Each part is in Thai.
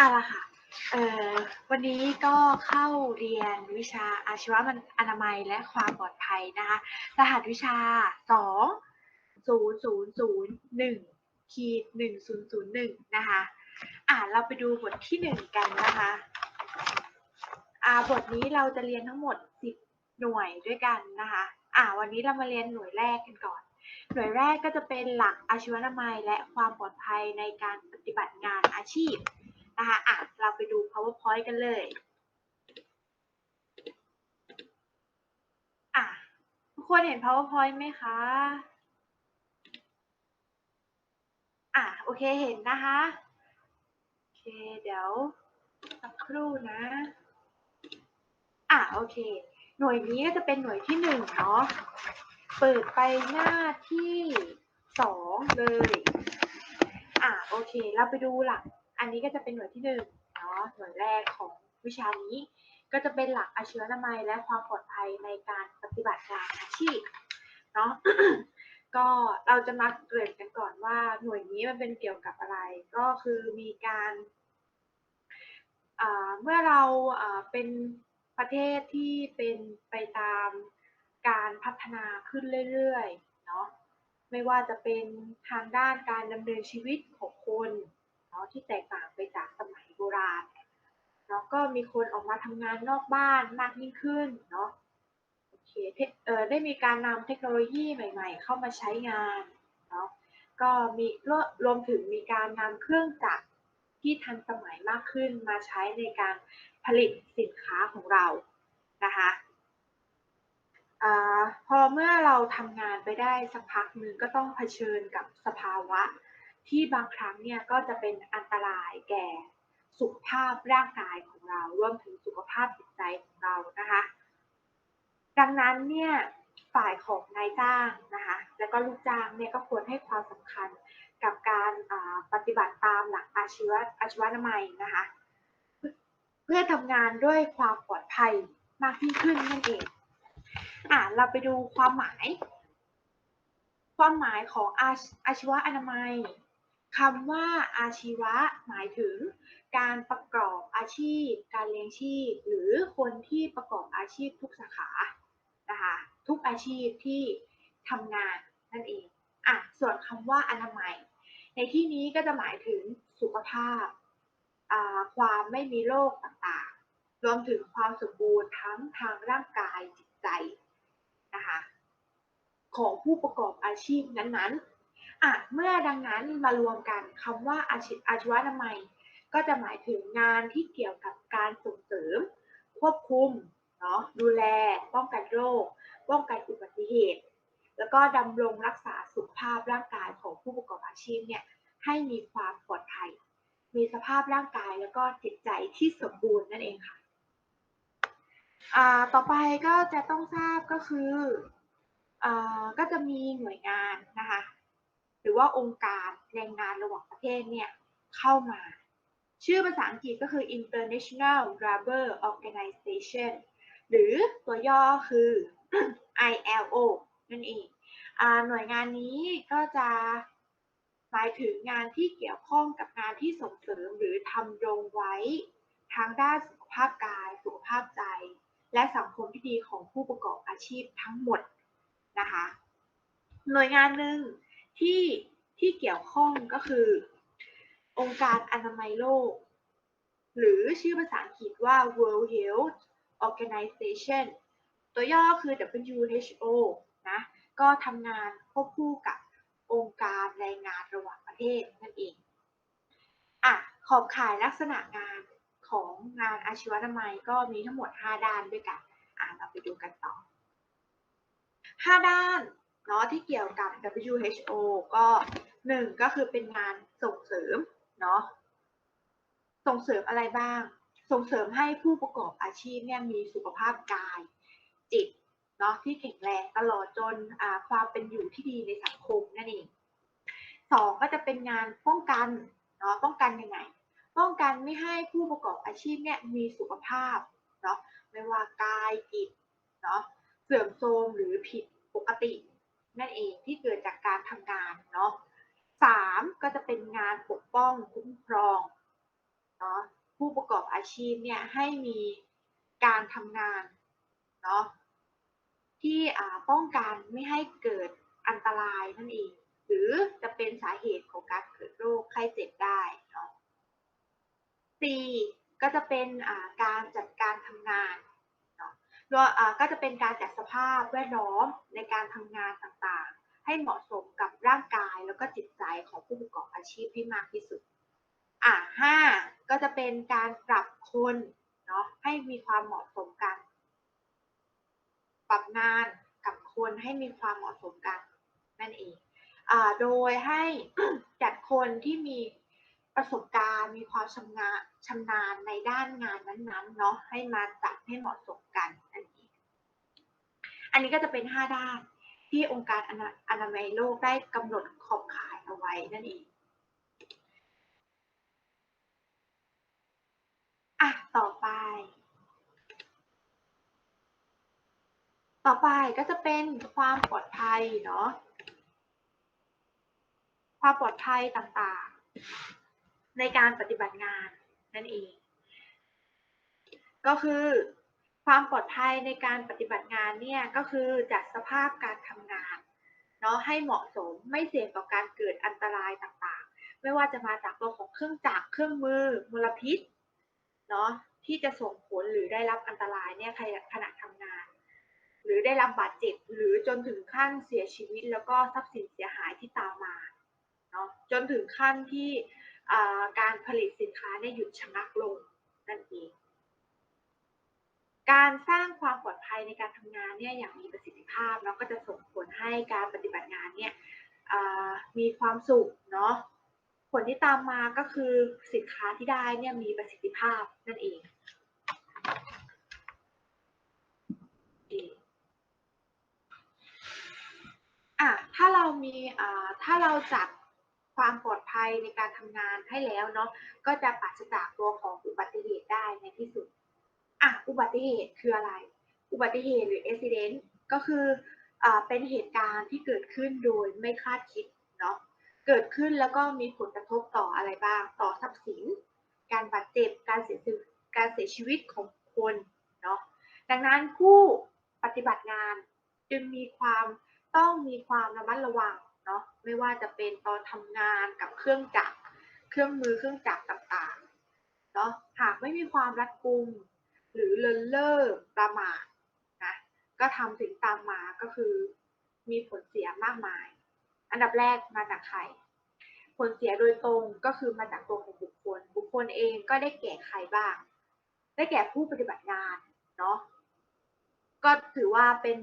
อาละค่ะเอ่อวันนี้ก็เข้าเรียนวิชาอาชีวมันอนามัยและความปลอดภัยนะคะ รหัสวิชา 2 0 0 0 1ขีด1 0 0 1 นะคะ อ่าเราไปดูบทที่ 1 กันนะคะ อ่าบทนี้เราจะเรียนทั้งหมด 10 หน่วยด้วยกันนะคะ อ่าวันนี้เรามาเรียนหน่วยแรกกันก่อน หน่วยแรกก็จะเป็นหลักอาชีวนามัยและความปลอดภัยในการปฏิบัติงานอาชีพ นะคะอะเราไปดู powerpoint กันเลยอะทุกคนเห็น powerpoint ไหมคะอะโอเคเห็นนะคะโอเคเดี๋ยวสักครู่นะอะโอเค หน่วยนี้ก็จะเป็นหน่วยที่หนึ่งเนาะเปิดไปหน้าที่สองเลย อะโอเค เราไปดูหลัก อันนี้ก็จะเป็นหน่วยที่หนึ่งเนาะหน่วยแรกของวิชานี้ ก็จะเป็นหลักอาชีวนามัยและความปลอดภัยในการปฏิบัติงานอาชีพเนาะก็เราจะมาเกริ่นกันก่อนว่าหน่วยนี้มันเป็นเกี่ยวกับอะไร ก็คือมีการอ่าเมื่อเราอ่าเป็นประเทศที่เป็นไปตามการพัฒนาขึ้นเรื่อยๆเนาะไม่ว่าจะเป็นทางด้านการดำเนินชีวิตของคน เนาะที่แตกต่างไปจากสมัยโบราณเนาะก็มีคนออกมาทำงานนอกบ้านมากยิ่งขึ้นเนาะโอเคเทคเอ่อได้มีการนำเทคโนโลยีใหม่ ๆ เข้ามาใช้งานเนาะก็มีรวรวมถึงมีการนำเครื่องจักรที่ทันสมัยมากขึ้นมาใช้ในการผลิตสินค้าของเรานะคะอาพอเมื่อเราทำงานไปได้สักพักหนึ่งก็ต้องเผชิญกับสภาวะ ที่บางครั้งเนี่ยก็จะเป็นอันตรายแก่สุขภาพร่างกายของเรารวมถึงสุขภาพจิตใจของเรานะคะ ดังนั้นเนี่ยฝ่ายของนายจ้างนะคะแล้วก็ลูกจ้างเนี่ยก็ควรให้ความสำคัญกับการปฏิบัติตามหลักอาชีวะอาชีวนามัยนะคะเพื่อทำงานด้วยความปลอดภัยมากยิ่งขึ้นนั่นเองอะเราไปดูความหมาย ความหมายของอาอาชีวอนามัย คำว่าอาชีวะหมายถึง การประกอบอาชีพ การเลี้ยงชีพ หรือคนที่ประกอบอาชีพทุกสาขานะคะทุกอาชีพที่ทำงานนั่นเองอะส่วนคำว่าอนามัย ในที่นี้ก็จะหมายถึงสุขภาพ ความไม่มีโรคต่างๆ รวมถึงความสมบูรณ์ทั้งทางร่างกายจิตใจนะคะของผู้ประกอบอาชีพนั้นๆ อะเมื่อดังนั้นมารวมกันคำว่าอาชีอาชีวนามัย ก็จะหมายถึงงานที่เกี่ยวกับการส่งเสริม ควบคุมเนาะดูแล ป้องกันโรค ป้องกันอุบัติเหตุ แล้วก็ดำรงรักษาสุขภาพร่างกายของผู้ประกอบอาชีพเนี่ยให้มีความปลอดภัย มีสภาพร่างกายแล้วก็จิตใจที่สมบูรณ์นั่นเองค่ะอ่าต่อไปก็จะต้องทราบก็คืออ่าก็จะมีหน่วยงานนะคะ หรือว่าองค์การแรงงานระหว่างประเทศเนี่ยเข้ามา ชื่อภาษาอังกฤษก็คือ International Labour Organization หรือตัวย่อคือ ILO นั่นเองอหน่วยงานนี้ก็จะหมายถึงงานที่เกี่ยวข้องกับงานที่ส่งเสริมหรือทำรงไว้ทางด้านสุขภาพกาย สุขภาพใจ และสังคมที่ดีของผู้ประกอบอาชีพทั้งหมดนะคะ หน่วยงานหนึ่ง ที่ที่เกี่ยวข้องก็คือ องค์การอนามัยโลก หรือชื่อภาษาอังกฤษว่า World Health Organization ตัวย่อคือ WHO นะ ก็ทำงานควบคู่กับองค์การแรงงานระหว่างประเทศนั่นเอง อะ ขอบข่ายลักษณะงานของงานอาชีวนามัยก็มีทั้งหมด 5 ด้านด้วยกัน อะ เราไปดูกันต่อ 5 ด้าน เนาะที่เกี่ยวกับ WHO ก็หนึ่งก็คือเป็นงานส่งเสริมเนาะส่งเสริมอะไรบ้าง ส่งเสริมให้ผู้ประกอบอาชีพเนี่ยมีสุขภาพกาย จิตเนาะที่แข็งแรงตลอดจนความเป็นอยู่ที่ดีในสังคมนั่นเองสองก็จะเป็นงานป้องกันเนาะป้องกันยังไง ป้องกันไม่ให้ผู้ประกอบอาชีพเนี่ยมีสุขภาพเนาะไม่ว่ากายจิตเนาะเสื่อมโทรมหรือผิดปกติ นั่นเองที่เกิดจากการทำงานเนาะสามก็จะเป็นงานปกป้องคุ้มครองเนาะผู้ประกอบอาชีพเนี่ยให้มีการทำงานเนาะที่ป้องกันไม่ให้เกิดอันตรายนั่นเอง หรือจะเป็นสาเหตุของการเกิดโรคไข้เจ็บได้เนาะ C ก็จะเป็นการจัดการทำงาน ก็จะเป็นการจัดสภาพแวดล้อมในการทำงานต่างๆ ให้เหมาะสมกับร่างกายแล้วก็จิตใจของผู้ประกอบอาชีพให้มากที่สุด อ่าห้าก็จะเป็นการปรับคนเนาะให้มีความเหมาะสมกัน ปรับงานกับคนให้มีความเหมาะสมกันนั่นเองอ่าโดยให้จัดคนที่มีประสบการณ์มีความชำนาญชำนาญในด้านงานนั้นๆเนาะให้มาจัดให้เหมาะสมกัน อันนี้ก็จะเป็น 5 ด้านที่องค์การอนาอนามัยโลกได้กำหนดขอบข่ายเอาไว้นั่นเองอะต่อไป ต่อไปก็จะเป็นความปลอดภัยเนาะความปลอดภัยต่างๆ ในการปฏิบัติงานนั่นเอง ก็คือ ความปลอดภัยในการปฏิบัติงานเนี่ยก็คือจัดสภาพการทำงานเนาะให้เหมาะสมไม่เสี่ยงต่อการเกิดอันตรายต่างๆ ไม่ว่าจะมาจากตัวของเครื่องจักรเครื่องมือมลพิษเนาะที่จะส่งผลหรือได้รับอันตรายเนี่ยขณะทำงาน หรือได้รับบาดเจ็บหรือจนถึงขั้นเสียชีวิต แล้วก็ทรัพย์สินเสียหายที่ตามมาเนาะจนถึงขั้นที่การผลิตสินค้าเนี่ยหยุดชะงักลงนั่นเอง การสร้างความปลอดภัยในการทำงานเนี่ยอย่างมีประสิทธิภาพเนาะก็จะส่งผลให้การปฏิบัติงานเนี่ยมีความสุขเนาะผลที่ตามมาก็คือสินค้าที่ได้เนี่ยมีประสิทธิภาพนั่นเองอะถ้าเรามีอ่าถ้าเราจัดความปลอดภัยในการทำงานให้แล้วเนาะก็จะปราศจากตัวของอุบัติเหตุได้ในที่สุด อะอุบัติเหตุคืออะไร อุบัติเหตุหรือ accident ก็คืออเป็นเหตุการณ์ที่เกิดขึ้นโดยไม่คาดคิดเนาะเกิดขึ้นแล้วก็มีผลกระทบต่ออะไรบ้าง ต่อทรัพย์สิน การบาดเจ็บการเสียชีวิตการเสียชีวิตของคนเนาะดังนั้นผู้ปฏิบัติงานจึงมีความต้องมีความระมัดระวังเนาะไม่ว่าจะเป็นตอนทำงานกับเครื่องจักรเครื่องมือเครื่องจักรต่างๆเนาะหากไม่มีความรัดกุม หรือเลินเล่อประมาทนะก็ทำถึงตามมาก็คือมีผลเสียมากมาย อันดับแรกมาจากใคร ผลเสียโดยตรงก็คือมาจากตัวของบุคคล บุคคลเองก็ได้แก่ใครบ้าง ได้แก่ผู้ปฏิบัติงานเนาะก็ถือว่าเป็น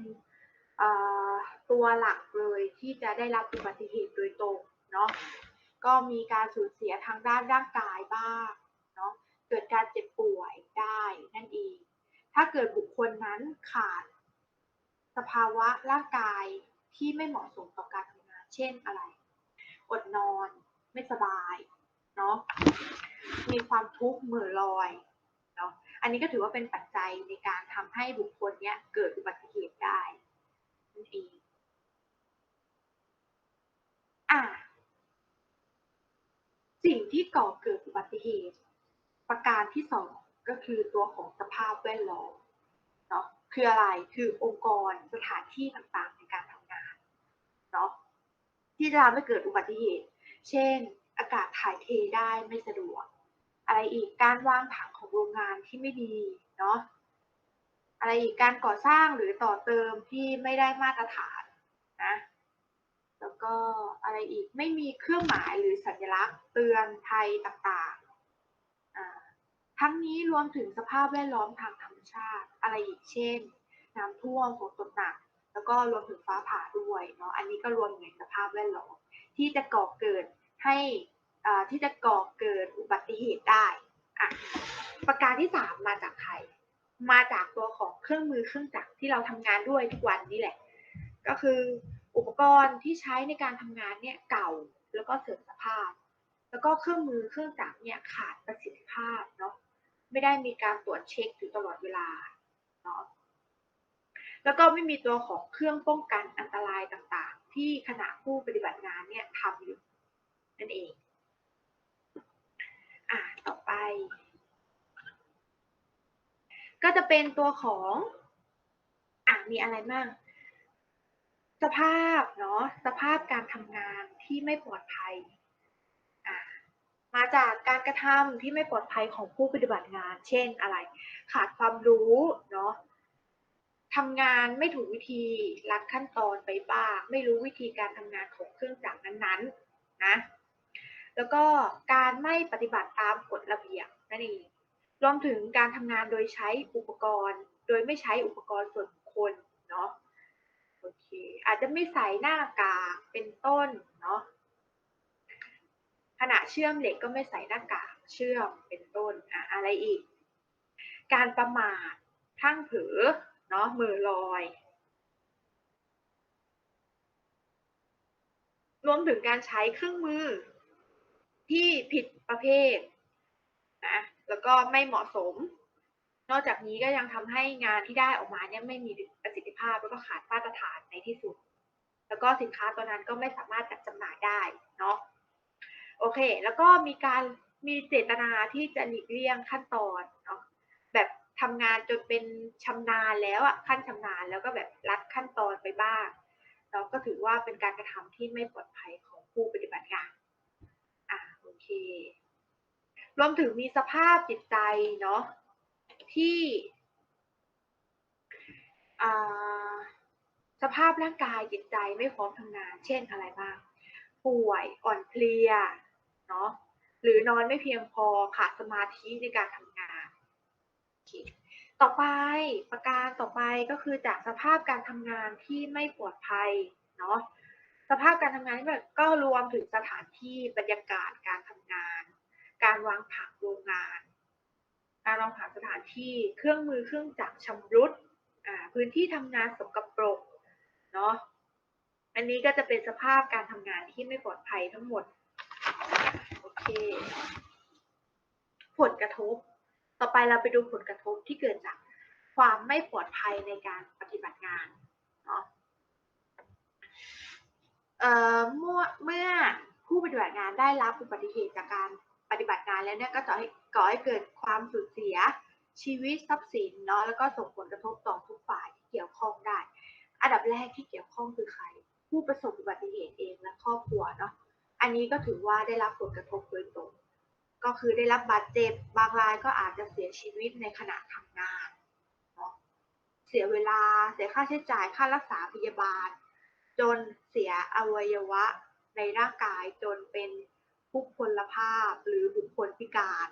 ตัวหลักเลยที่จะได้รับอุบัติเหตุโดยตรงเนาะก็มีการสูญเสียทางด้านร่างกายบ้างเนาะเกิดการเจ็บป่วย ได้นั่นเอง ถ้าเกิดบุคคลนั้นขาด สภาวะร่างกายที่ไม่เหมาะสมต่อการทำงาน เช่นอะไร อดนอน ไม่สบาย เนาะ มีความทุกข์มือลอย เนาะ อันนี้ก็ถือว่าเป็นปัจจัยในการทำให้บุคคลเนี้ยเกิดอุบัติเหตุได้นั่นเอง อะสิ่งที่ก่อเกิดอุบัติเหตุ ประการที่สอง ก็คือตัวของสภาพแวดล้อมเนาะคืออะไรคือองค์กรสถานที่ต่างๆในการทำงานเนาะที่จะทำให้เกิดอุบัติเหตุ เช่น อากาศถ่ายเทได้ไม่สะดวก อะไรอีกการวางผังของโรงงานที่ไม่ดีเนาะอะไรอีกการก่อสร้างหรือต่อเติมที่ไม่ได้มาตรฐานนะแล้วก็อะไรอีกไม่มีเครื่องหมายหรือสัญลักษณ์เตือนภัยต่างๆ ทั้งนี้รวมถึงสภาพแวดล้อมทางธรรมชาติ อะไรอีกเช่น น้ำท่วมฝนตกหนัก แล้วก็รวมถึงฟ้าผ่าด้วยเนาะอันนี้ก็รวมในสภาพแวดล้อม ที่จะก่อเกิดให้ที่จะก่อเกิดอุบัติเหตุได้อะประการที่สามมาจากใคร มาจากตัวของเครื่องมือเครื่องจักรที่เราทำงานด้วยทุกวันนี่แหละ ก็คืออุปกรณ์ที่ใช้ในการทำงานเนี่ยเก่าแล้วก็เสื่อมสภาพ แล้วก็เครื่องมือเครื่องจักรเนี่ยขาดประสิทธิภาพเนาะ ไม่ได้มีการตรวจเช็คอยู่ตลอดเวลาเนาะแล้วก็ไม่มีตัวของเครื่องป้องกันอันตรายต่างๆ ที่ขณะผู้ปฏิบัติงานเนี่ยทำอยู่นั่นเองอ่าต่อไป ก็จะเป็นตัวของอะมีอะไรบ้างสภาพเนาะสภาพการทำงานที่ไม่ปลอดภัย มาจากการกระทำที่ไม่ปลอดภัยของผู้ปฏิบัติงาน เช่นอะไร ขาดความรู้เนาะทำงานไม่ถูกวิธีลัดขั้นตอนไปบ้าง ไม่รู้วิธีการทำงานของเครื่องจักรนั้นๆนะแล้วก็การไม่ปฏิบัติตามกฎระเบียบนั่นเองรวมถึงการทำงานโดยใช้อุปกรณ์ โดยไม่ใช้อุปกรณ์ส่วนบุคคลเนาะโอเคอาจจะไม่ใส่หน้ากากเป็นต้นเนาะ ขณะเชื่อมเหล็กก็ไม่ใส่หน้ากากเชื่อมเป็นต้นอะอะไรอีก การประมาทพลั้งผลอเนาะมือลอย รวมถึงการใช้เครื่องมือที่ผิดประเภทนะแล้วก็ไม่เหมาะสม นอกจากนี้ก็ยังทำให้งานที่ได้ออกมาเนี่ยไม่มีประสิทธิภาพแล้วก็ขาดมาตรฐานในที่สุด แล้วก็สินค้าตัวนั้นก็ไม่สามารถจัดจำหน่ายได้เนาะ โอเค แล้วก็มีการมีเจตนาที่จะหลีกเลี่ยงขั้นตอนเนาะแบบทำงานจนเป็นชำนาญแล้วอะขั้นชำนาญแล้วก็แบบลัดขั้นตอนไปบ้างเราก็ถือว่าเป็นการกระทำที่ไม่ปลอดภัยของผู้ปฏิบัติงานอะโอเค รวมถึงมีสภาพจิตใจเนาะที่อ่าสภาพร่างกายจิตใจไม่พร้อมทำงาน เช่นอะไรบ้าง ป่วยอ่อนเพลีย เนาะหรือนอนไม่เพียงพอขาดสมาธิในการทำงานโอเคต่อไปประการต่อไปก็คือจากสภาพการทำงานที่ไม่ปลอดภัยเนาะสภาพการทำงานที่แบบก็รวมถึงสถานที่บรรยากาศการทำงาน การวางผังโรงงาน การวางผังสถานที่เครื่องมือเครื่องจักรชำรุดอ่าพื้นที่ทำงานสกปรกเนาะอันนี้ก็จะเป็นสภาพการทำงานที่ไม่ปลอดภัยทั้งหมด ผลกระทบ ต่อไปเราไปดูผลกระทบที่เกิดจากความไม่ปลอดภัยในการปฏิบัติงานเนาะเอ่อเมื่อเมื่อผู้ปฏิบัติงานได้รับอุบัติเหตุจากการปฏิบัติงานแล้วเนี่ยก็จะก่อให้เกิดความสูญเสียชีวิตทรัพย์สินเนาะแล้วก็ส่งผลกระทบต่อทุกฝ่ายที่เกี่ยวข้องได้ อันดับแรกที่เกี่ยวข้องคือใคร ผู้ประสบอุบัติเหตุเองและครอบครัวเนาะ อันนี้ก็ถือว่าได้รับผลกระทบโดยตรง ก็คือได้รับบาดเจ็บบางรายก็อาจจะเสียชีวิตในขณะทำงานเนาะเสียเวลาเสียค่าใช้จ่ายค่ารักษาพยาบาล จนเสียอวัยวะในร่างกายจนเป็นผู้พลภาพหรือบุคคลพิการ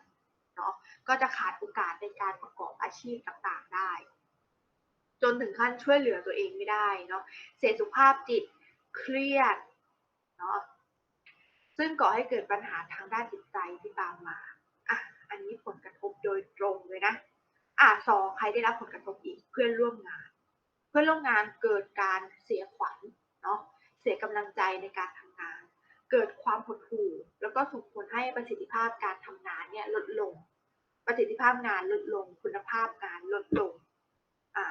เนาะก็จะขาดโอกาสในการประกอบอาชีพต่างๆได้ จนถึงขั้นช่วยเหลือตัวเองไม่ได้เนาะเสียสุขภาพจิตเครียดเนาะ ซึ่งก่อให้เกิดปัญหาทางด้านจิตใจที่ตามมาอะอันนี้ผลกระทบโดยตรงเลยนะอะสองใครได้รับผลกระทบอีกเพื่อนร่วมงาน เพื่อนร่วมงานเกิดการเสียขวัญเนาะเสียกำลังใจในการทำงาน เกิดความหดหู่ แล้วก็ส่งผลให้ประสิทธิภาพการทำงานเนี่ยลดลง ประสิทธิภาพงานลดลง คุณภาพงานลดลงอ่า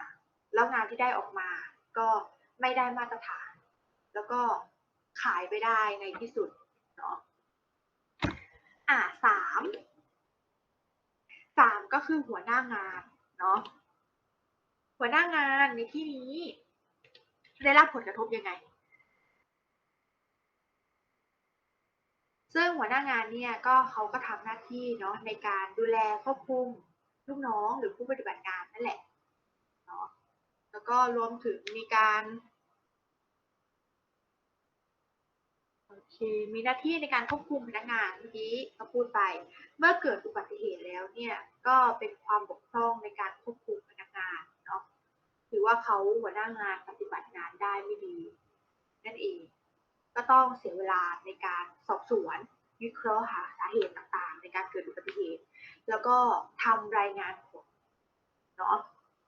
แล้วงานที่ได้ออกมาก็ไม่ได้มาตรฐาน แล้วก็ขายไปได้ในที่สุด เนาะ อะสาม สามก็ คือหัวหน้างานเนาะหัวหน้างานในที่นี้ ได้รับผลกระทบยังไง ซึ่งหัวหน้างานเนี่ยก็เขาก็ทำหน้าที่เนาะในการดูแลควบคุมลูกน้องหรือผู้ปฏิบัติงานนั่นแหละเนาะแล้วก็รวมถึงมีการ โอเคมีหน้าที่ในการควบคุมพนักงานเมื่อกี้เราพูดไป เมื่อเกิดอุบัติเหตุแล้วเนี่ยก็เป็นความบกพร่องในการควบคุมพนักงานเนาะถือว่าเขาหัวหน้างานปฏิบัติงานได้ไม่ดี นั่นเอง ก็ต้องเสียเวลาในการสอบสวนวิเคราะห์หาสาเหตุต่างๆ ในการเกิดอุบัติเหตุ แล้วก็ทำรายงานผลเนาะ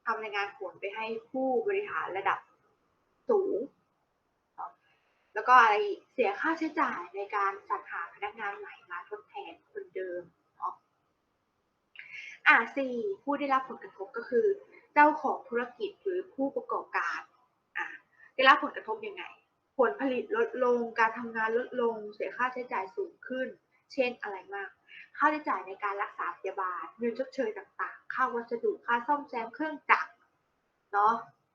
ทำรายงานผลไปให้ผู้บริหารระดับสูง แล้วก็อะไรเสียค่าใช้จ่ายในการสรรหาพนักงานใหม่มาทดแทนคนเดิมเนาะอ่าสี่ผู้ได้รับผลกระทบก็คือ เจ้าของธุรกิจหรือผู้ประกอบการอ่าได้รับผลกระทบยังไง ผลผลิตลดลงการทำงานลดลง เสียค่าใช้จ่ายสูงขึ้น เช่นอะไรมากค่าใช้จ่ายในการรักษาพยาบาลเงินชดเชยต่างๆ ค่าวัสดุ ค่าซ่อมแซมเครื่องจักร เนาะ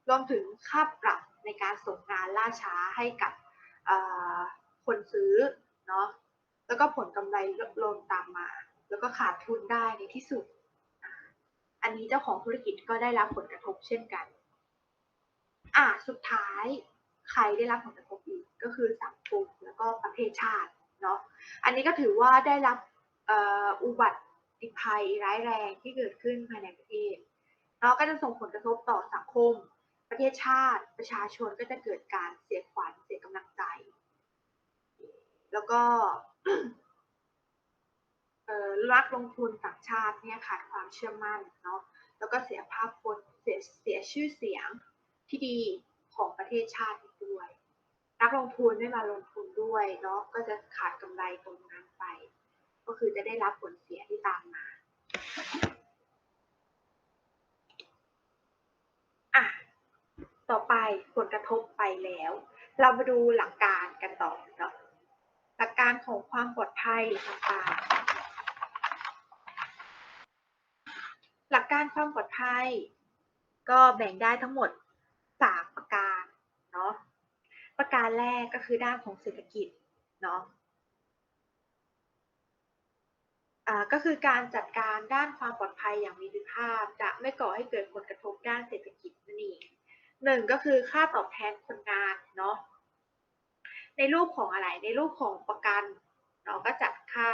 รวมถึงค่าปรับในการส่งงานล่าช้าให้กับ คนซื้อเนาะแล้วก็ผลกำไรลดลงตามมา แล้วก็ขาดทุนได้ในที่สุด อันนี้เจ้าของธุรกิจก็ได้รับผลกระทบเช่นกัน อ่าสุดท้ายใครได้รับผลกระทบอีกก็คือสังคมแล้วก็ประเทศชาติเนาะอันนี้ก็ถือว่าได้รับอุบัติภัยร้ายแรงที่เกิดขึ้นภายในประเทศเนาะก็จะส่งผลกระทบต่อสังคม ประเทศชาติ ประชาชนก็จะเกิดการเสียขวัญำลังใจ แล้วก็รักลงทุนต่างชาติเนี่ยขาดความเชื่อมั่นเนาะแล้วก็เสียภาพพจน์เสียเสียชื่อเสียงที่ดีของประเทศชาติด้วย นักลงทุนไม่มาลงทุนด้วยเนาะก็จะขาดกำไรตรงนั้นไป ก็คือจะได้รับผลเสียที่ตามมาอะต่อไปผลกระทบไปแล้ว เรามาดูหลักการกันต่อเนาะหลักการของความปลอดภัยต่างๆ หลักการความปลอดภัย ก็แบ่งได้ทั้งหมด 3 ประการเนาะประการแรกก็คือด้านของเศรษฐกิจเนาะอ่าก็คือการจัดการด้านความปลอดภัยอย่างมีประสิทธิภาพ จะไม่ก่อให้เกิดผลกระทบด้านเศรษฐกิจนั่นเอง หนึ่งก็คือค่าตอบแทนคนงานเนาะในรูปของอะไรในรูปของประกันเราก็จัดค่า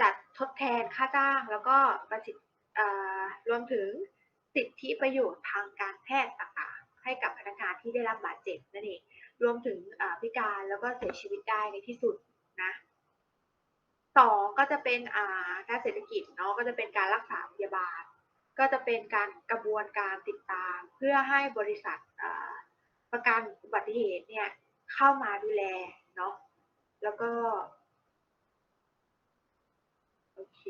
จัดทดแทนค่าจ้าง แล้วก็ประสิทธิอ่ารวมถึงสิทธิประโยชน์ทางการแพทย์ต่างๆ ให้กับพนักงานที่ได้รับบาดเจ็บนั่นเองรวมถึงพิการแล้วก็เสียชีวิตได้ในที่สุดนะสองก็จะเป็นอ่าด้านเศรษฐกิจเนาะก็จะเป็นการรักษาพยาบาล ก็จะเป็นการกระบวนการติดตาม เพื่อให้บริษัทประกันอุบัติเหตุเนี่ยเข้ามาดูแลเนาะแล้วก็โอเค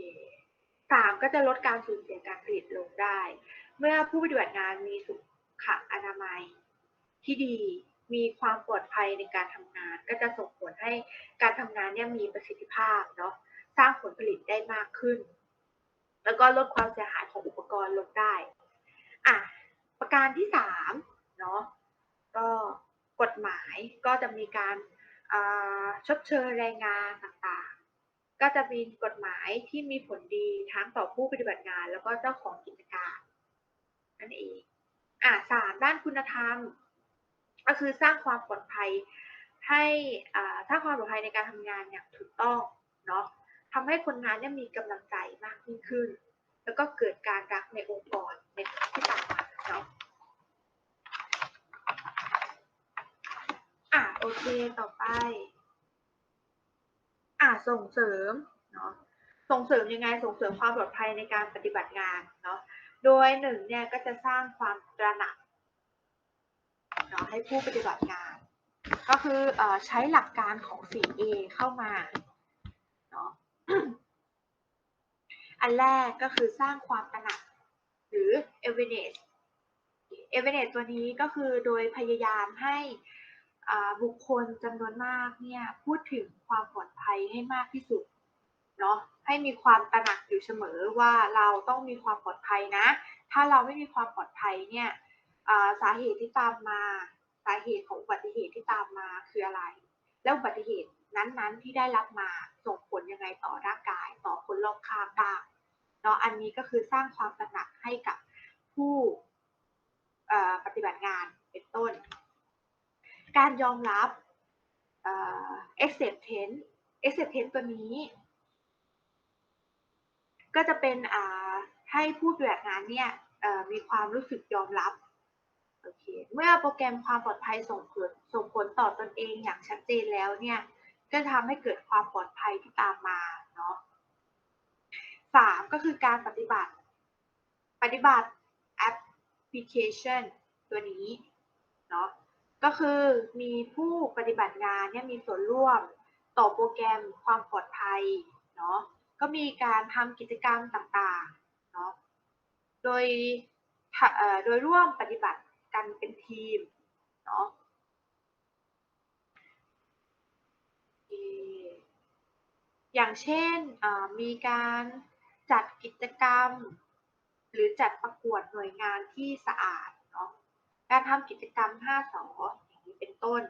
สามก็จะลดการสูญเสียการผลิตลงได้ เมื่อผู้ปฏิบัติงานมีสุขอนามัยที่ดีมีความปลอดภัยในการทำงาน ก็จะส่งผลให้การทำงานเนี่ยมีประสิทธิภาพเนาะสร้างผลผลิตได้มากขึ้น แล้วก็ลดความเสียหายของอุ กรณ์ลงได้ อะ ประการที่สามเนาะ ก็กฎหมายก็จะมีการชดเชยแรงงานต่างๆ ก็จะมีกฎหมายที่มีผลดีทั้งต่อผู้ปฏิบัติงาน แล้วก็เจ้าของกิจการนั่นเอง อะสามด้านคุณธรรม ก็คือสร้างความปลอดภัยให้อ่าสร้างความปลอดภัยในการทำงานอย่างถูกต้องเนาะทำให้คนงานเนี่ยมีกำลังใจมากยิ่งขึ้น แล้วก็เกิดการรักในองค์กรในที่ต่ามมาเนาะอะโอเคต่อไป อะส่งเสริมเนาะส่งเสริมยังไงส่งเสริมความปลอดภัยในการปฏิบัติงานเนาะโดยหนึ่งเนี่ยก็จะสร้างความตระหนักเนาะให้ผู้ปฏิบัติงาน ก็คือเออใช้หลักการของ 4A เข้ามาเนาะ อันแรกก็คือสร้างความตระหนักหรือ awareness awareness ตัวนี้ก็คือโดยพยายามให้บุคคลจำนวนมากเนี่ยพูดถึงความปลอดภัยให้มากที่สุดเนาะให้มีความตระหนักอยู่เสมอว่าเราต้องมีความปลอดภัยนะ ถ้าเราไม่มีความปลอดภัยเนี่ยสาเหตุที่ตามมาสาเหตุของอุบัติเหตุที่ตามมาคืออะไร แล้วอุบัติเหตุนั้นๆที่ได้รับมาส่งผลยังไงต่อร่างกายต่อคนรอบข้างบ้าง เนาะอันนี้ก็คือสร้างความตระหนักให้กับผู้ปฏิบัติงานเป็นต้น การยอมรับ acceptance acceptance ตัวนี้ ก็จะเป็นให้ผู้ปฏิบัติงานเนี่ยมีความรู้สึกยอมรับโอเคเมื่อโปรแกรมความปลอดภัยส่งผลส่งผลต่อตนเองอย่างชัดเจนแล้วเนี่ย ก็ทำให้เกิดความปลอดภัยที่ตามมาเนาะ สามก็คือการปฏิบัติ ปฏิบัติแอปพลิเคชันตัวนี้เนาะก็คือมีผู้ปฏิบัติงานเนี่ยมีส่วนร่วมต่อโปรแกรมความปลอดภัยเนาะก็มีการทำกิจกรรมต่างๆเนาะโดยโดยร่วมปฏิบัติกันเป็นทีมเนาะอย่างเช่นมีการ จัดกิจกรรม หรือจัดประกวดหน่วยงานที่สะอาดเนาะการทำกิจกรรม5สออย่างนี้เป็นต้น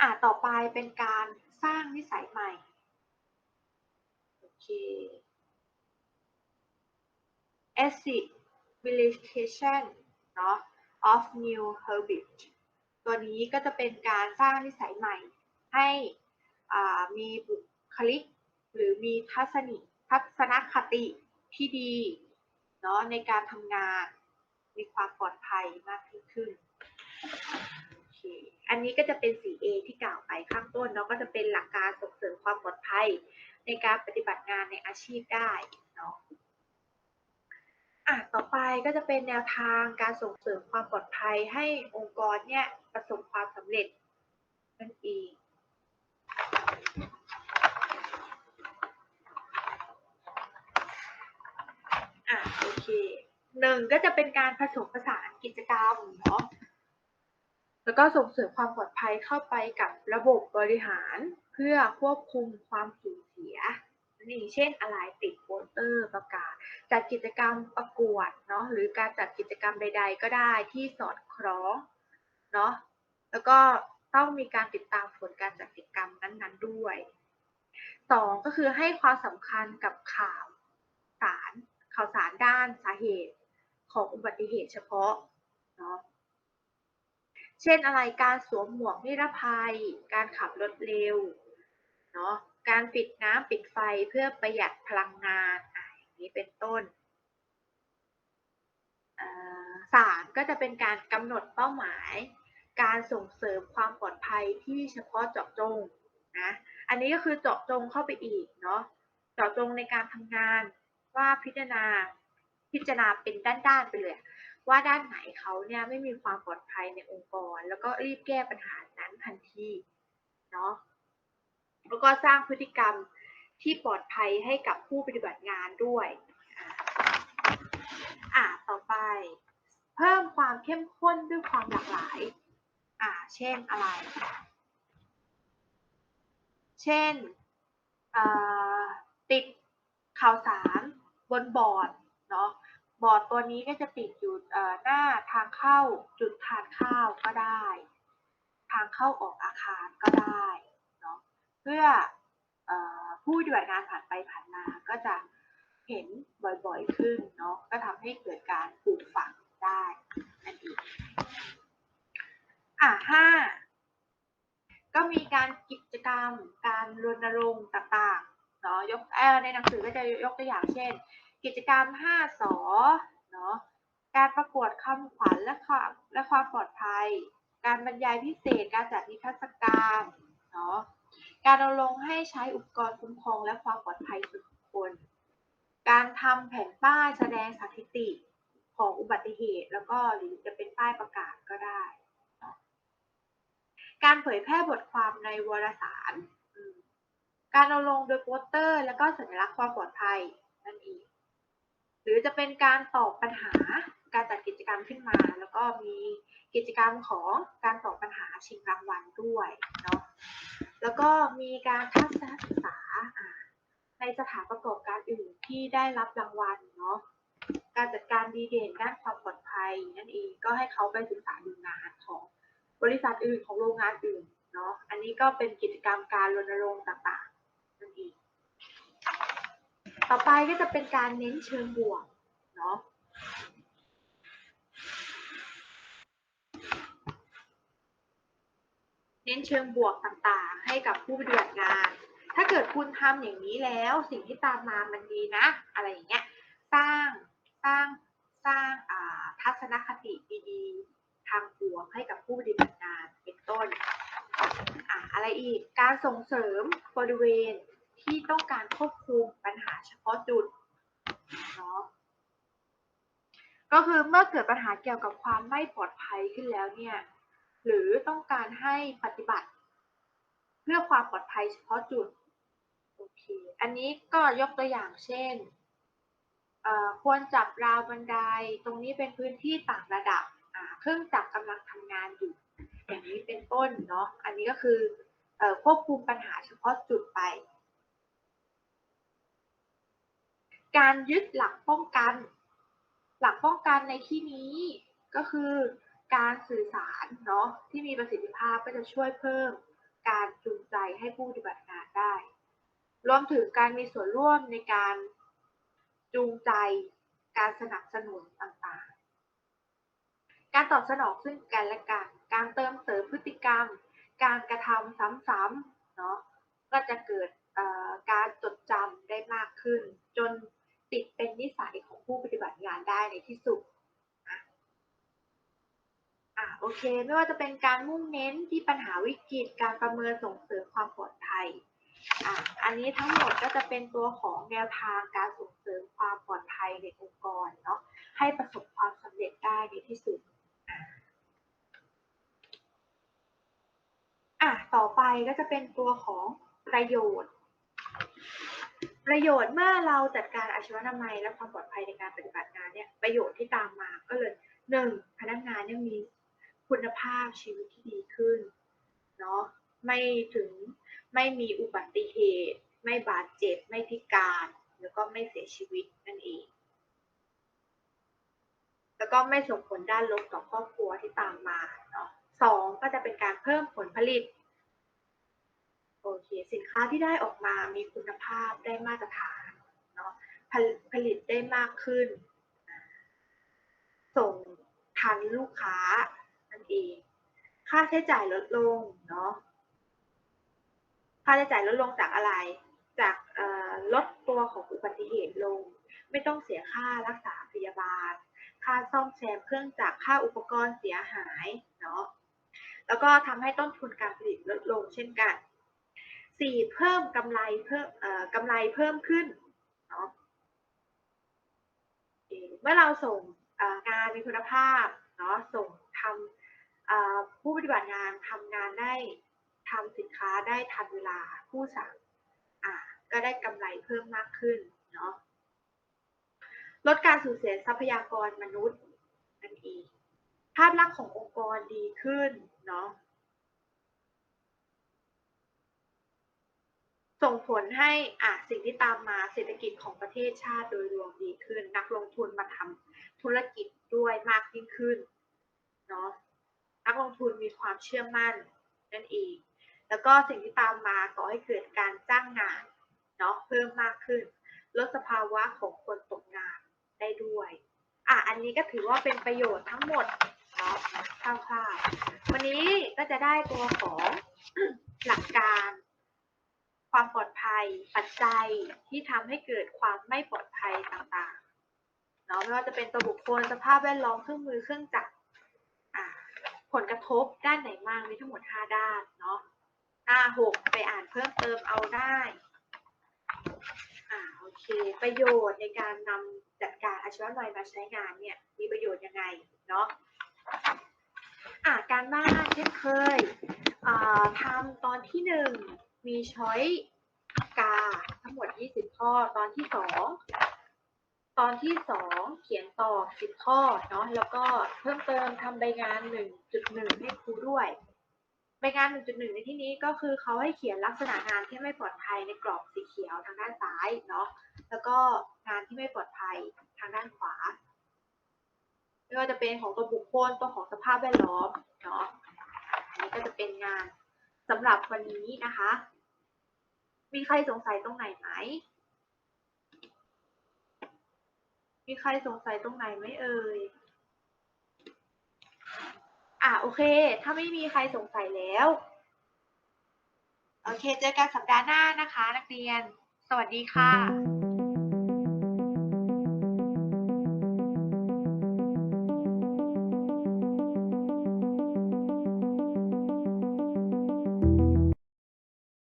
อ่าต่อไปเป็นการสร้างนิสัยใหม่โอเค establishment เนาะ of new habit ตัวนี้ก็จะเป็นการสร้างนิสัยใหม่ให้อ่ามีบุคลิก หรือมีทัศนิทัศนคติที่ดีเนาะในการทำงานมีความปลอดภัยมากขึ้นอันนี้ก็จะเป็น 4A ที่กล่าวไปข้างต้นเนาะก็จะเป็นหลักการส่งเสริมความปลอดภัยในการปฏิบัติงานในอาชีพได้เนาะอะต่อไปก็จะเป็นแนวทางการส่งเสริมความปลอดภัยให้องค์กรเนี่ยประสบความสำเร็จนั่นเอง อะโอเคหนึ่งก็จะเป็นการผสมผสานกิจกรรมเนาะแล้วก็ส่งเสริมความปลอดภัยเข้าไปกับระบบบริหารเพื่อควบคุมความสูญเสียนั่เองเช่นอะไรติดโปสเตอร์ประกาศ จัดกิจกรรมประกวดเนาะหรือการจัดกิจกรรมใด ๆ ก็ได้ที่สอดคล้องเนาะแล้วก็ต้องมีการติดตามผลการจัดกิจกรรมนั้นๆด้วยสองก็คือให้ความสำคัญกับข่าวสาร ข่าวสารด้านสาเหตุของอุบัติเหตุเฉพาะเนาะเช่นอะไรการสวมหมวกนิรภัย การขับรถเร็วเนาะการปิดน้ำปิดไฟเพื่อประหยัดพลังงานอะอย่างนี้เป็นต้นสามก็จะเป็นการกำหนดเป้าหมาย การส่งเสริมความปลอดภัยที่เฉพาะเจาะจงนะอันนี้ก็คือเจาะจงเข้าไปอีกเนาะเจาะจงในการทำงาน ว่าพิจารณาพิจารณาเป็นด้านๆไปเลยว่าด้านไหนเขาเนี่ยไม่มีความปลอดภัยในองค์กร แล้วก็รีบแก้ปัญหานั้นทันทีเนาะแล้วก็สร้างพฤติกรรมที่ปลอดภัยให้กับผู้ปฏิบัติงานด้วยอ่าต่อไป เพิ่มความเข้มข้นด้วยความหลากหลายอ่าเช่นอะไร เช่นติดข่าวสาร บนบอร์ดเนาะบอร์ดตัวนี้ก็จะติดอยู่หน้าทางเข้าจุดทานข้าวก็ได้ ทางเข้าออกอาคารก็ได้เนาะเพื่ออผู้ปฏิบัติงานผ่านไปผ่านมาก็จะเห็นบ่อยๆขึ้นเนาะก็ทำให้เกิดการปลูกฝังได้นั่นเองอะห้าก็มีการกิจกรรมการรณรงค์ต่าง เนาะยกในหนังสือก็จะยกตัวอย่างเช่น กิจกรรม 5สอเนาะการประกวดคำขวัญและความและความปลอดภัย การบรรยายพิเศษ การจัดนิทรรศการเนาะการรณรงค์ให้ใช้อุปกรณ์คุ้มครองและความปลอดภัยส่วนบุคคลการทำแผ่นป้ายแสดงสถิติของอุบัติเหตุ แล้วก็หรือจะเป็นป้ายประกาศก็ได้ การเผยแพร่บทความในวารสาร การรณรงค์โดยโปสเตอร์ และก็สัญลักษณ์ความปลอดภัยนั่นเอง หรือจะเป็นการตอบปัญหาการจัดกิจกรรมขึ้นมา แล้วก็มีกิจกรรมของการตอบปัญหาชิงรางวัลด้วยเนาะ แล้วก็มีการทัศนศึกษาในสถานประกอบการอื่นที่ได้รับรางวัลเนาะ การจัดการดีเด่นด้านความปลอดภัยนั่นเอง ก็ให้เขาไปศึกษาดูงานของบริษัทอื่นของโรงงานอื่นเนาะ อันนี้ก็เป็นกิจกรรมการรณรงค์ต่าง ต่อไปก็จะเป็นการเน้นเชิงบวกเนาะเน้นเชิงบวกต่างๆ ให้กับผู้ปฏิบัติงาน ถ้าเกิดคุณทำอย่างนี้แล้วสิ่งที่ตามมามันดีนะ อะไรอย่างเงี้ย สร้าง สร้าง สร้างทัศนคติดีๆ ทางบวกให้กับผู้ปฏิบัติงาน เป็นต้นออะไรอีก การส่งเสริมบริเวณ ที่ต้องการควบคุมปัญหาเฉพาะจุดเนาะก็คือเมื่อเกิดปัญหาเกี่ยวกับความไม่ปลอดภัยขึ้นแล้วเนี่ยหรือต้องการให้ปฏิบัติ เพื่อความปลอดภัยเฉพาะจุดโอเคอันนี้ก็ยกตัวอย่างเช่นควรจับราวบันไดตรงนี้เป็นพื้นที่ต่างระดับเครื่องจักรกำลังทำงานอยู่อย่างนี้เป็นต้นเนาะอันนี้ก็คืออควบคุมปัญหาเฉพาะจุดไป การยึดหลักป้องกัน หลักป้องกันในที่นี้ก็คือการสื่อสารเนาะที่มีประสิทธิภาพก็จะช่วยเพิ่มการจูงใจให้ผู้ปฏิบัติงานได้ รวมถึงการมีส่วนร่วมในการจูงใจการสนับสนุนต่างๆ การตอบสนองซึ่งกันและกัน การเติมเสริมพฤติกรรม การกระทำซ้ำๆเนาะก็จะเกิดการจดจำได้มากขึ้น จน ติดเป็นนิสัยของผู้ปฏิบัติงานได้ในที่สุดนะอะโอเค ไม่ว่าจะเป็นการมุ่งเน้นที่ปัญหาวิกฤตการประเมินส่งเสริมความปลอดภัยอะอันนี้ทั้งหมดก็จะเป็นตัวของแนวทางการส่งเสริมความปลอดภัยในองค์กรเนาะให้ประสบความสำเร็จได้ในที่สุดอะต่อไปก็จะเป็นตัวของประโยชน์ ประโยชน์เมื่อเราจัดการอาชีวนามัยและความปลอดภัยในการปฏิบัติงานเนี่ยประโยชน์ที่ตามมาก็เลยหนึ่งพนักงานยังมีคุณภาพชีวิตที่ดีขึ้นเนาะไม่ถึงไม่มีอุบัติเหตุ ไม่บาดเจ็บ ไม่พิการ แล้วก็ไม่เสียชีวิตนั่นเอง แล้วก็ไม่ส่งผลด้านลบต่อครอบครัวที่ตามมาเนาะสองก็จะเป็นการเพิ่มผลผลิต โอเค สินค้าที่ได้ออกมามีคุณภาพได้มาตรฐานเนาะผลผลิตได้มากขึ้น ส่งทันลูกค้านั่นเอง ค่าใช้จ่ายลดลงเนาะค่าใช้จ่ายลดลงจากอะไร จากลดตัวของอุบัติเหตุลง ไม่ต้องเสียค่ารักษาพยาบาล ค่าซ่อมแซมเครื่องจักรค่าอุปกรณ์เสียหายเนาะแล้วก็ทำให้ต้นทุนการผลิตลดลงเช่นกัน สี่เพิ่มกำไรเพิ่มเอ่อกำไรเพิ่มขึ้นเนาะเมื่อเราส่งงานมีคุณภาพเนาะส่งทำผู้ปฏิบัติงานทำงานได้ทำสินค้าได้ทันเวลาผู้สั่งอ่าก็ได้กำไรเพิ่มมากขึ้นเนาะลดการสูญเสียทรัพยากรมนุษย์นั่นเองภาพลักษณ์ขององค์กรดีขึ้นเนาะ ส่งผลให้อะสิ่งที่ตามมาเศรษฐกิจของประเทศชาติโดยรวมดีขึ้น นักลงทุนมาทำธุรกิจด้วยมากยิ่งขึ้นเนาะนักลงทุนมีความเชื่อมั่นนั่นเองแล้วก็สิ่งที่ตามมาก่อให้เกิดการจ้างงานเนาะเพิ่มมากขึ้น ลดสภาวะของคนตกงานได้ด้วยอะอันนี้ก็ถือว่าเป็นประโยชน์ทั้งหมดเนาะคร่าวๆวันนี้ก็จะได้ตัวของหลักการ ความปลอดภัย ปัจจัยที่ทำให้เกิดความไม่ปลอดภัยต่างๆเนาะไม่ว่าจะเป็นตัวบุคคลสภาพแวดล้อมเครื่องมือเครื่องจักรผลกระทบด้านไหนบ้างมีทั้งหมด 5 ด้านเนาะหน้า 6 ไปอ่านเพิ่มเติมเอาได้อ่าโอเค ประโยชน์ในการนำจัดการอาชีวะลอยมาใช้งานเนี่ยมีประโยชน์ยังไงเนาะอ่าการบ้านเช่นเคยอ่าทำตอนที่หนึ่ง มีช้อยกาทั้งหมด 20 ข้อตอนที่สองตอนที่สองเขียนต่อ 10 ข้อเนาะแล้วก็เพิ่มเติมทำใบงาน 1.1 ให้ครูด้วยใบงาน 1.1 ในที่นี้ก็คือเขาให้เขียนลักษณะงานที่ไม่ปลอดภัยในกรอบสีเขียวทางด้านซ้ายเนาะแล้วก็งานที่ไม่ปลอดภัยทางด้านขวาไม่ว่าจะเป็นของตัวบุคคลตัวของสภาพแวดล้อมเนาะอันนี้ก็จะเป็นงานสำหรับวันนี้นะคะ มีใครสงสัยตรงไหนไหม มีใครสงสัยตรงไหนไหมเอ่ย อะโอเค ถ้าไม่มีใครสงสัยแล้ว โอเค เจอกันสัปดาห์หน้านะคะ นักเรียน สวัสดีค่ะ